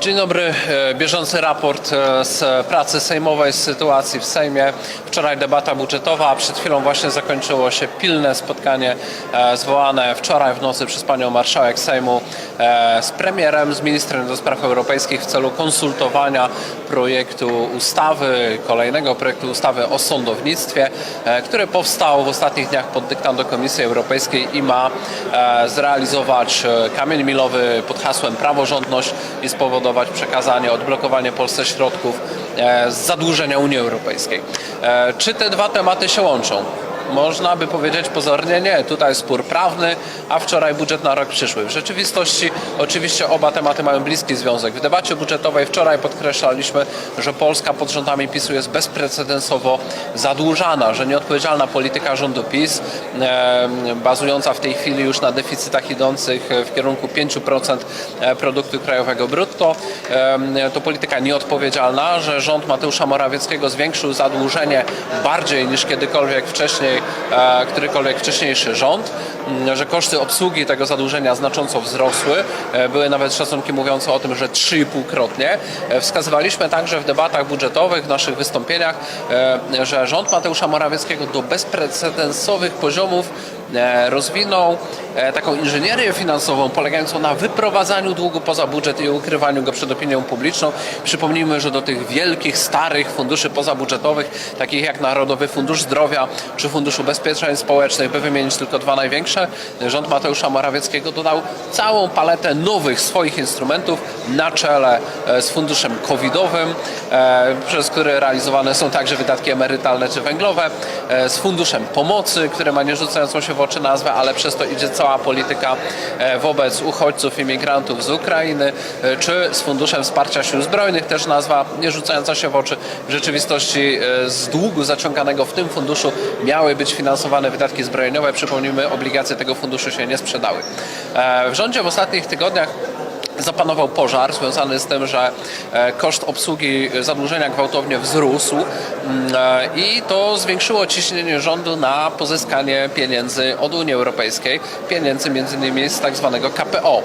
Dzień dobry. E, Bieżący raport e, z pracy sejmowej, z sytuacji w Sejmie. Wczoraj debata budżetowa, a przed chwilą właśnie zakończyło się pilne spotkanie e, zwołane wczoraj w nocy przez panią marszałek Sejmu z premierem, z ministrem do spraw europejskich w celu konsultowania projektu ustawy, kolejnego projektu ustawy o sądownictwie, który powstał w ostatnich dniach pod dyktando Komisji Europejskiej i ma zrealizować kamień milowy pod hasłem praworządność i spowodować przekazanie, odblokowanie Polsce środków e, z zadłużenia Unii Europejskiej. E, Czy te dwa tematy się łączą? Można by powiedzieć pozornie nie. Tutaj spór prawny, a wczoraj budżet na rok przyszły. W rzeczywistości oczywiście oba tematy mają bliski związek. W debacie budżetowej wczoraj podkreślaliśmy, że Polska pod rządami PiSu jest bezprecedensowo zadłużana, że nieodpowiedzialna polityka rządu PiS, e, bazująca w tej chwili już na deficytach idących w kierunku 5% produktu krajowego brutto, e, to polityka nieodpowiedzialna, że rząd Mateusza Morawieckiego zwiększył zadłużenie bardziej niż kiedykolwiek wcześniej, e, którykolwiek wcześniejszy rząd, m, że koszty obsługi tego zadłużenia znacząco wzrosły. E, Były nawet szacunki mówiące o tym, że 3,5-krotnie. E, Wskazywaliśmy także w debatach budżetowych, w naszych wystąpieniach, że rząd Mateusza Morawieckiego do bezprecedensowych poziomów rozwinął e, taką inżynierię finansową polegającą na wyprowadzaniu długu poza budżet i ukrywaniu go przed opinią publiczną. Przypomnijmy, że do tych wielkich, starych funduszy pozabudżetowych, takich jak Narodowy Fundusz Zdrowia czy Fundusz Ubezpieczeń Społecznych, by wymienić tylko dwa największe, rząd Mateusza Morawieckiego dodał całą paletę nowych swoich instrumentów na czele e, z funduszem covidowym, e, przez który realizowane są także wydatki emerytalne czy węglowe, e, z funduszem pomocy, który ma nierzucającą się w oczy nazwę, ale przez to idzie cała polityka e, wobec uchodźców, imigrantów z Ukrainy, e, czy z funduszem wsparcia sił zbrojnych, też nazwa nie rzucająca się w oczy. W rzeczywistości e, z długu zaciąganego w tym funduszu miały być finansowane wydatki zbrojeniowe. Przypomnijmy, obligacje tego funduszu się nie sprzedały. W rządzie w ostatnich tygodniach zapanował pożar związany z tym, że e, koszt obsługi zadłużenia gwałtownie wzrósł mm, e, i to zwiększyło ciśnienie rządu na pozyskanie pieniędzy od Unii Europejskiej, pieniędzy innymi z tak zwanego KPO.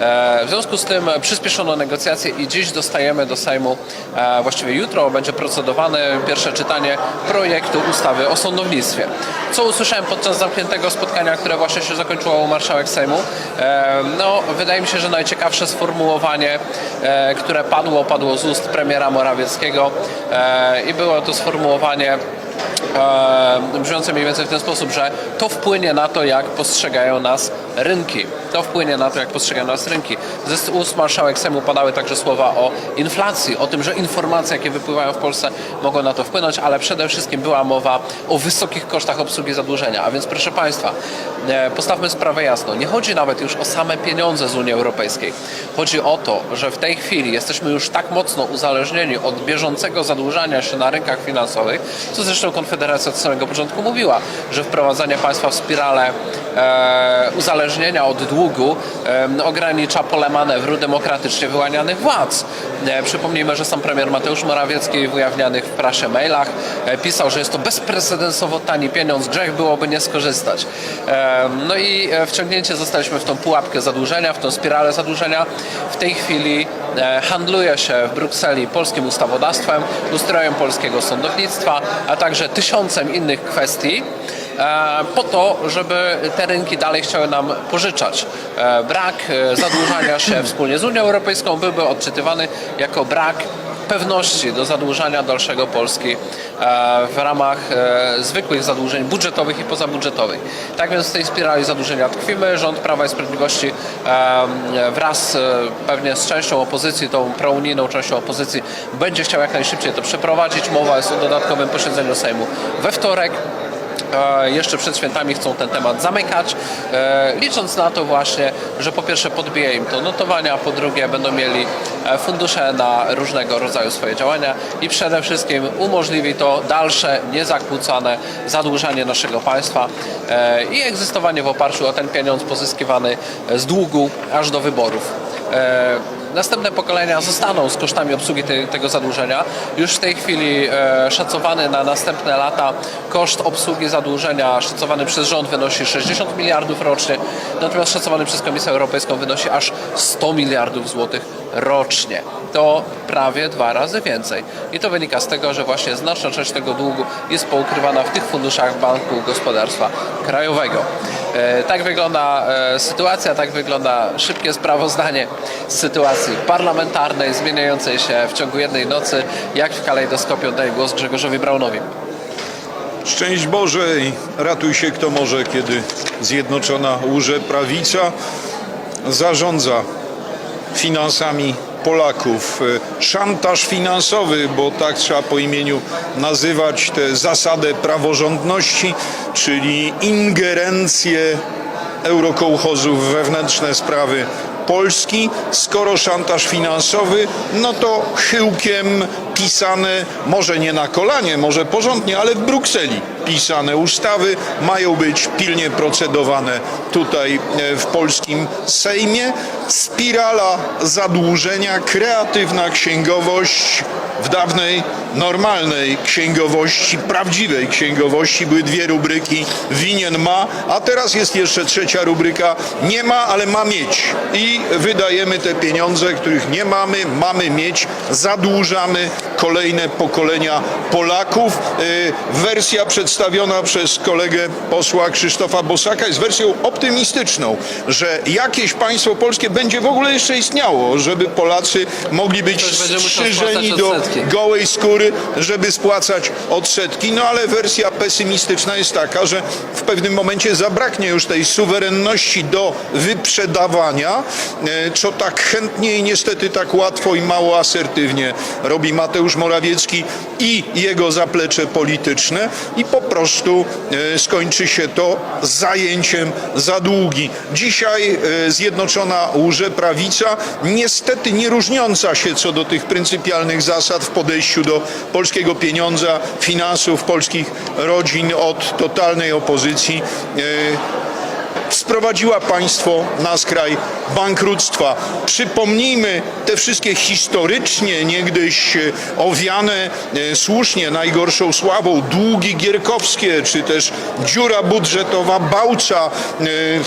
E, W związku z tym przyspieszono negocjacje i dziś dostajemy do Sejmu, właściwie jutro będzie procedowane pierwsze czytanie projektu ustawy o sądownictwie. Co usłyszałem podczas zamkniętego spotkania, które właśnie się zakończyło u marszałek Sejmu? No, wydaje mi się, że najciekawsze sformułowanie, e, które padło, padło z ust premiera Morawieckiego e, i było to sformułowanie e, brzmiące mniej więcej w ten sposób, że to wpłynie na to, jak postrzegają nas rynki. To wpłynie na to, jak postrzegają nas rynki. Ze ust marszałek Sejmu padały także słowa o inflacji, o tym, że informacje, jakie wypływają w Polsce mogą na to wpłynąć, ale przede wszystkim była mowa o wysokich kosztach obsługi zadłużenia. A więc proszę Państwa, e, postawmy sprawę jasno. Nie chodzi nawet już o same pieniądze z Unii Europejskiej. Chodzi o to, że w tej chwili jesteśmy już tak mocno uzależnieni od bieżącego zadłużania się na rynkach finansowych, co zresztą Konfederacja od samego początku mówiła, że wprowadzanie państwa w spiralę e, uzależnienia od długu e, ogranicza pole manewru demokratycznie wyłanianych władz. E, przypomnijmy, że sam premier Mateusz Morawiecki w ujawnianych w prasie mailach e, pisał, że jest to bezprecedensowo tani pieniądz, grzech byłoby nie skorzystać. No i e, wciągnięcie zostaliśmy w tą pułapkę zadłużenia, w tą spiralę zadłużenia. W tej chwili handluje się w Brukseli polskim ustawodawstwem, ustrojem polskiego sądownictwa, a także tysiącem innych kwestii po to, żeby te rynki dalej chciały nam pożyczać. E, Brak e, zadłużania się wspólnie z Unią Europejską byłby odczytywany jako brak pewności do zadłużania dalszego Polski e, w ramach e, zwykłych zadłużeń budżetowych i pozabudżetowych. Tak więc w tej spirali zadłużenia tkwimy. Rząd Prawa i Sprawiedliwości e, wraz e, pewnie z częścią opozycji, tą prounijną częścią opozycji, będzie chciał jak najszybciej to przeprowadzić. Mowa jest o dodatkowym posiedzeniu Sejmu we wtorek. Jeszcze przed świętami chcą ten temat zamykać, e, licząc na to właśnie, że po pierwsze podbije im to notowania, a po drugie będą mieli e, fundusze na różnego rodzaju swoje działania i przede wszystkim umożliwi to dalsze, niezakłócone zadłużanie naszego państwa e, i egzystowanie w oparciu o ten pieniądz pozyskiwany z długu aż do wyborów. Następne pokolenia zostaną z kosztami obsługi te, tego zadłużenia. Już w tej chwili e, szacowany na następne lata koszt obsługi zadłużenia szacowany przez rząd wynosi 60 miliardów rocznie, natomiast szacowany przez Komisję Europejską wynosi aż 100 miliardów złotych rocznie. To prawie dwa razy więcej. I to wynika z tego, że właśnie znaczna część tego długu jest poukrywana w tych funduszach Banku Gospodarstwa Krajowego. E, Tak wygląda e, sytuacja, tak wygląda szybkie sprawozdanie z sytuacji parlamentarnej, zmieniającej się w ciągu jednej nocy. Jak w kalejdoskopie oddaję głos Grzegorzowi Braunowi. Szczęść Boże i ratuj się kto może, kiedy Zjednoczona łże prawica zarządza finansami Polaków. E, Szantaż finansowy, bo tak trzeba po imieniu nazywać tę zasadę praworządności, czyli ingerencję eurokołchozów w wewnętrzne sprawy Polski. Skoro szantaż finansowy, no to chyłkiem pisane, może nie na kolanie, może porządnie, ale w Brukseli pisane ustawy mają być pilnie procedowane tutaj e, w polskim Sejmie. Spirala zadłużenia, kreatywna księgowość w dawnej, normalnej księgowości, prawdziwej księgowości były dwie rubryki winien ma, a teraz jest jeszcze trzecia rubryka nie ma, ale ma mieć. I wydajemy te pieniądze, których nie mamy, mamy mieć, zadłużamy kolejne pokolenia Polaków. Y, Wersja przedstawiona przez kolegę posła Krzysztofa Bosaka jest wersją optymistyczną, że jakieś państwo polskie będzie w ogóle jeszcze istniało, żeby Polacy mogli być strzyżeni do gołej skóry, żeby spłacać odsetki. No ale wersja pesymistyczna jest taka, że w pewnym momencie zabraknie już tej suwerenności do wyprzedawania, e, co tak chętnie i niestety tak łatwo i mało asertywnie robi Mateusz Morawiecki i jego zaplecze polityczne i po prostu e, skończy się to zajęciem za długi. Dzisiaj e, Zjednoczona łże prawica, niestety nie różniąca się co do tych pryncypialnych zasad w podejściu do polskiego pieniądza, finansów polskich rodzin od totalnej opozycji. Sprowadziła państwo na skraj bankructwa. Przypomnijmy te wszystkie historycznie niegdyś e, owiane e, słusznie najgorszą sławą długi gierkowskie, czy też dziura budżetowa Bałcza,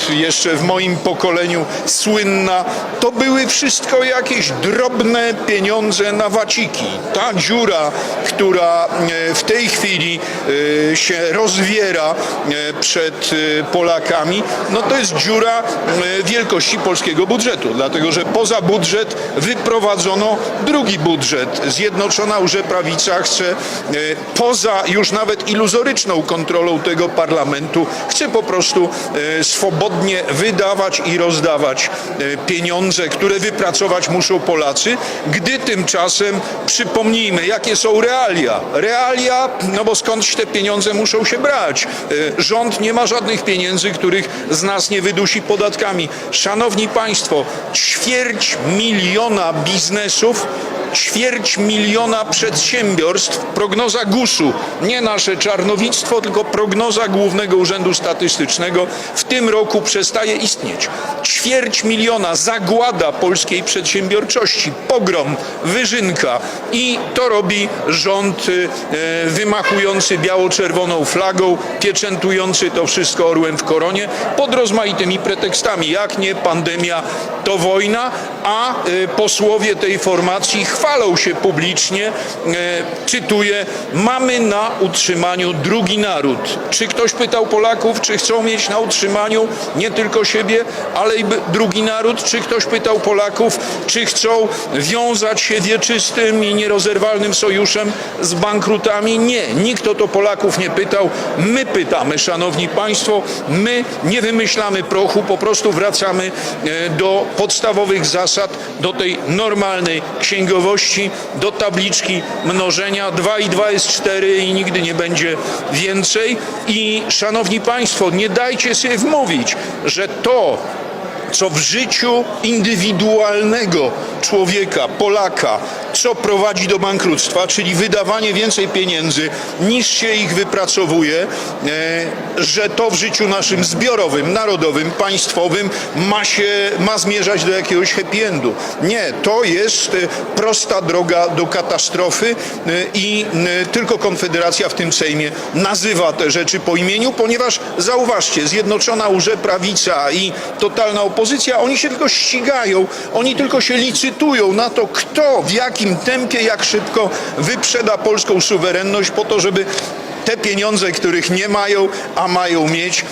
e, jeszcze w moim pokoleniu słynna. To były wszystko jakieś drobne pieniądze na waciki. Ta dziura, która w tej chwili się rozwiera przed Polakami, no to jest dziura e, wielkości polskiego budżetu, dlatego że poza budżet wyprowadzono drugi budżet. Zjednoczona Łże Prawica chce e, poza już nawet iluzoryczną kontrolą tego parlamentu, chce po prostu e, swobodnie wydawać i rozdawać pieniądze, które wypracować muszą Polacy, gdy tymczasem przypomnijmy, jakie są realia. Realia, no bo skądś te pieniądze muszą się brać. Rząd nie ma żadnych pieniędzy, których z nas nie wydusi podatkami. Szanowni Państwo, ćwierć miliona biznesów ćwierć miliona przedsiębiorstw, prognoza GUS-u, nie nasze czarnowictwo, tylko prognoza Głównego Urzędu Statystycznego. W tym roku przestaje istnieć. Ćwierć miliona, zagłada polskiej przedsiębiorczości, pogrom, wyżynka. I to robi rząd y, e, wymachujący biało-czerwoną flagą, pieczętujący to wszystko orłem w koronie pod rozmaitymi pretekstami. Jak nie pandemia, to wojna, a y, posłowie tej formacji chwalą się publicznie, e, cytuję, mamy na utrzymaniu drugi naród. Czy ktoś pytał Polaków, czy chcą mieć na utrzymaniu nie tylko siebie, ale i drugi naród? Czy ktoś pytał Polaków, czy chcą wiązać się wieczystym i nierozerwalnym sojuszem z bankrutami? Nie, nikt o to Polaków nie pytał. My pytamy, szanowni państwo, my nie wymyślamy prochu, po prostu wracamy e, do podstawowych zasad, do tej normalnej księgowości, do tabliczki mnożenia. 2 i 2 jest 4 i nigdy nie będzie więcej. I szanowni państwo, nie dajcie sobie wmówić, że to, co w życiu indywidualnego człowieka, Polaka, co prowadzi do bankructwa, czyli wydawanie więcej pieniędzy niż się ich wypracowuje, e, że to w życiu naszym zbiorowym, narodowym, państwowym ma się, ma zmierzać do jakiegoś happy endu. Nie, to jest e, prosta droga do katastrofy e, i tylko Konfederacja w tym Sejmie nazywa te rzeczy po imieniu, ponieważ zauważcie, Zjednoczona Łże Prawica i totalna opozycja, oni się tylko ścigają, oni tylko się licytują na to, kto w jakim tempie, jak szybko wyprzeda polską suwerenność po to, żeby te pieniądze, których nie mają, a mają mieć,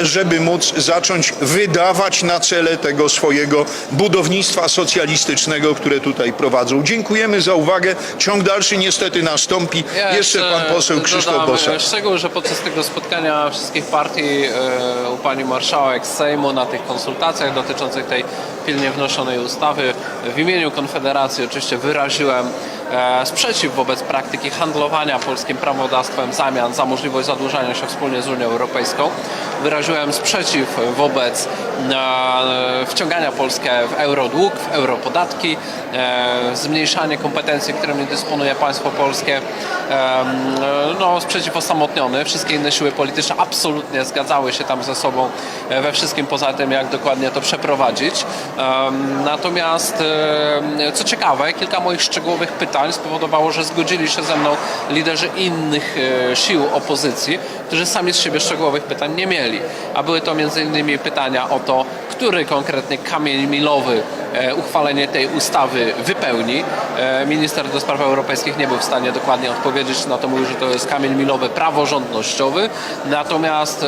e, żeby móc zacząć wydawać na cele tego swojego budownictwa socjalistycznego, które tutaj prowadzą. Dziękujemy za uwagę. Ciąg dalszy niestety nastąpi. Ja Jeszcze pan poseł Krzysztof Bosak. e, Szczegół, że podczas tego spotkania wszystkich partii e, u pani marszałek Sejmu na tych konsultacjach dotyczących tej pilnie wnoszonej ustawy w imieniu Konfederacji oczywiście wyraziłem e, sprzeciw wobec praktyki handlowania polskim prawodawstwem zamian za możliwość zadłużania się wspólnie z Unią Europejską. Wyraziłem sprzeciw wobec e, wciągania Polskę w eurodług, w europodatki, e, zmniejszanie kompetencji, którymi dysponuje państwo polskie. E, No, sprzeciw osamotniony. Wszystkie inne siły polityczne absolutnie zgadzały się tam ze sobą e, we wszystkim poza tym, jak dokładnie to przeprowadzić. Natomiast, e, co ciekawe, kilka moich szczegółowych pytań spowodowało, że zgodzili się ze mną liderzy innych e, sił opozycji, którzy sami z siebie szczegółowych pytań nie mieli. A były to m.in. pytania o to, który konkretnie kamień milowy e, uchwalenie tej ustawy wypełni. E, Minister do spraw europejskich nie był w stanie dokładnie odpowiedzieć na to, mówił, że to jest kamień milowy praworządnościowy, natomiast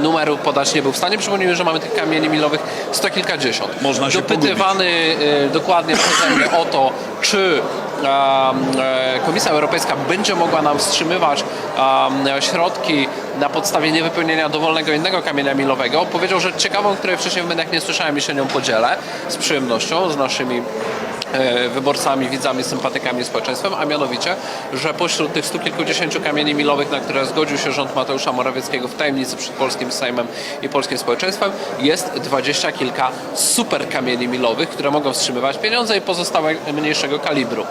numeru podać nie był w stanie. Przypomnijmy, że mamy tych kamieni milowych sto kilkadziesiąt. Można się Dopytywany e, dokładnie przeze mnie o to, czy Komisja Europejska będzie mogła nam wstrzymywać środki na podstawie niewypełnienia dowolnego innego kamienia milowego. Powiedział, że ciekawą, której wcześniej w mediach nie słyszałem i się nią podzielę z przyjemnością, z naszymi e, wyborcami, widzami, sympatykami, społeczeństwem, a mianowicie, że pośród tych stu kilkudziesięciu kamieni milowych, na które zgodził się rząd Mateusza Morawieckiego w tajemnicy przed polskim Sejmem i polskim społeczeństwem, jest dwadzieścia kilka super kamieni milowych, które mogą wstrzymywać pieniądze i pozostałe mniejszego kalibru.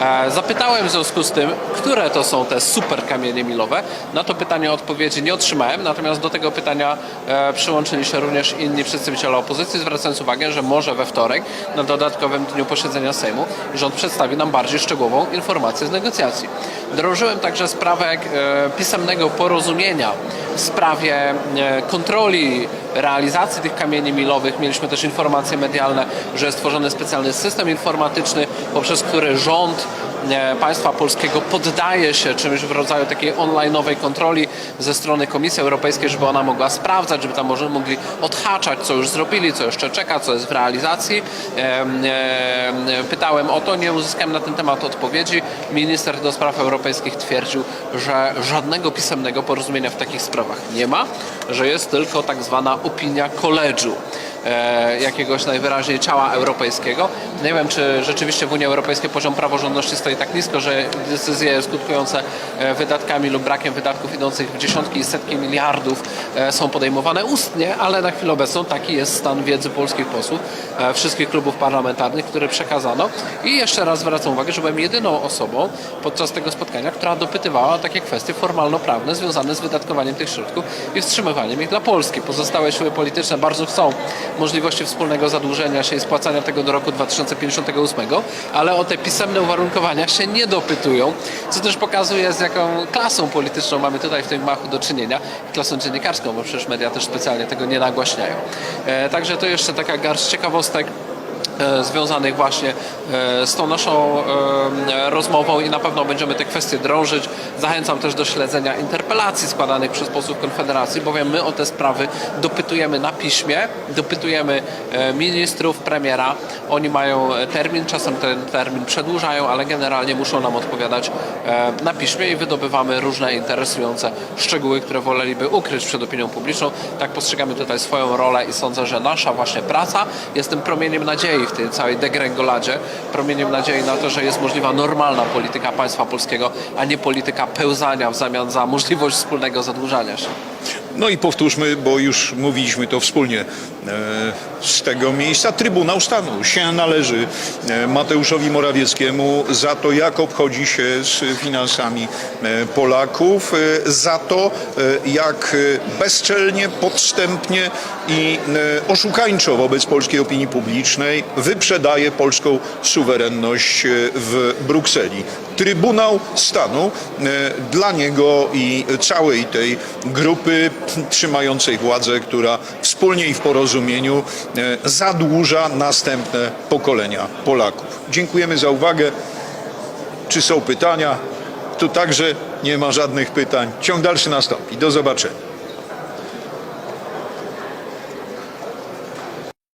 E, Zapytałem w związku z tym, które to są te super kamienie milowe. Na to pytanie odpowiedzi nie otrzymałem, natomiast do tego pytania e, przyłączyli się również inni przedstawiciele opozycji, zwracając uwagę, że może we wtorek na dodatkowym dniu posiedzenia Sejmu rząd przedstawi nam bardziej szczegółową informację z negocjacji. Drążyłem także sprawę e, pisemnego porozumienia w sprawie e, kontroli realizacji tych kamieni milowych. Mieliśmy też informacje medialne, że jest tworzony specjalny system informatyczny, poprzez który rząd e, państwa polskiego poddaje się czymś w rodzaju takiej online'owej kontroli ze strony Komisji Europejskiej, żeby ona mogła sprawdzać, żeby tam może mogli odhaczać, co już zrobili, co jeszcze czeka, co jest w realizacji. Em, em, Pytałem o to, nie uzyskałem na ten temat odpowiedzi. Minister do spraw europejskich twierdził, że żadnego pisemnego porozumienia w takich sprawach nie ma, że jest tylko tak zwana opinia koledżu. e, jakiegoś najwyraźniej ciała europejskiego. Nie wiem, czy rzeczywiście w Unii Europejskiej poziom praworządności stoi tak nisko, że decyzje skutkujące e, wydatkami lub brakiem wydatków idących w dziesiątki i setki miliardów e, są podejmowane ustnie, ale na chwilę obecną taki jest stan wiedzy polskich posłów, e, wszystkich klubów parlamentarnych, które przekazano. I jeszcze raz zwracam uwagę, że byłem jedyną osobą podczas tego spotkania, która dopytywała takie kwestie formalno-prawne związane z wydatkowaniem tych środków i wstrzymywaniem ich dla Polski. Pozostałe siły polityczne bardzo chcą możliwości wspólnego zadłużenia się i spłacania tego do roku 2058, ale o te pisemne uwarunkowania się nie dopytują, co też pokazuje z jaką klasą polityczną mamy tutaj w tym machu do czynienia, klasą dziennikarską, bo przecież media też specjalnie tego nie nagłaśniają. E, także to jeszcze taka garść ciekawostek związanych właśnie e, z tą naszą e, rozmową i na pewno będziemy te kwestie drążyć. Zachęcam też do śledzenia interpelacji składanych przez posłów Konfederacji, bowiem my o te sprawy dopytujemy na piśmie, dopytujemy e, ministrów, premiera. Oni mają e, termin, czasem ten termin przedłużają, ale generalnie muszą nam odpowiadać e, na piśmie i wydobywamy różne interesujące szczegóły, które woleliby ukryć przed opinią publiczną. Tak postrzegamy tutaj swoją rolę i sądzę, że nasza właśnie praca jest tym promieniem nadziei w tej całej degrengoladzie, promieniem nadziei na to, że jest możliwa normalna polityka państwa polskiego, a nie polityka pełzania w zamian za możliwość wspólnego zadłużania się. No i powtórzmy, bo już mówiliśmy to wspólnie e, z tego miejsca. Trybunał Stanu się należy e, Mateuszowi Morawieckiemu za to, jak obchodzi się z finansami e, Polaków, za to, jak bezczelnie, podstępnie i oszukańczo wobec polskiej opinii publicznej wyprzedaje polską suwerenność w Brukseli. Trybunał Stanu e, dla niego i całej tej grupy trzymającej władzę, która wspólnie i w porozumieniu e, zadłuża następne pokolenia Polaków. Dziękujemy za uwagę. Czy są pytania? Tu także nie ma żadnych pytań. Ciąg dalszy nastąpi. Do zobaczenia.